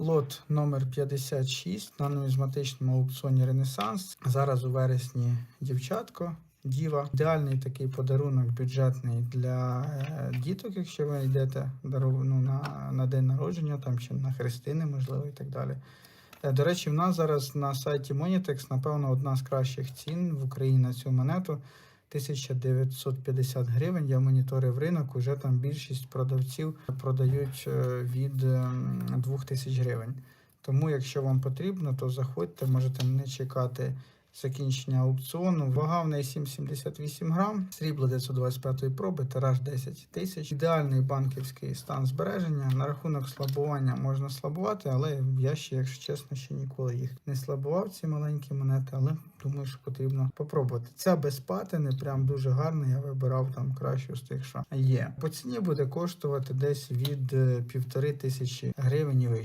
Лот номер 56 на нумізматичному аукціоні Ренесанс. Зараз у вересні дівчатко. Діва, ідеальний такий подарунок бюджетний для е, діток, якщо ви йдете ну, на, на день народження там, чи на хрестини, можливо, і так далі. Е, До речі, в нас зараз на сайті Monitex, напевно, одна з кращих цін в Україні на цю монету. 1950 гривень. Я моніторив ринок. Уже там більшість продавців продають е, від ем, 2000 гривень. Тому, якщо вам потрібно, то заходьте, можете не чекати закінчення аукціону. Вага в неї 7,78 грам, срібло 925 проби, тираж 10 тисяч. Ідеальний банківський стан збереження. На рахунок слабування можна слабувати, але я ще, якщо чесно, ще ніколи їх не слабував, ці маленькі монети, але думаю, що потрібно попробувати. Ця без патини, прям дуже гарна. Я вибирав там кращу з тих, що є. По ціні буде коштувати десь від е, півтори тисячі гривень і вище.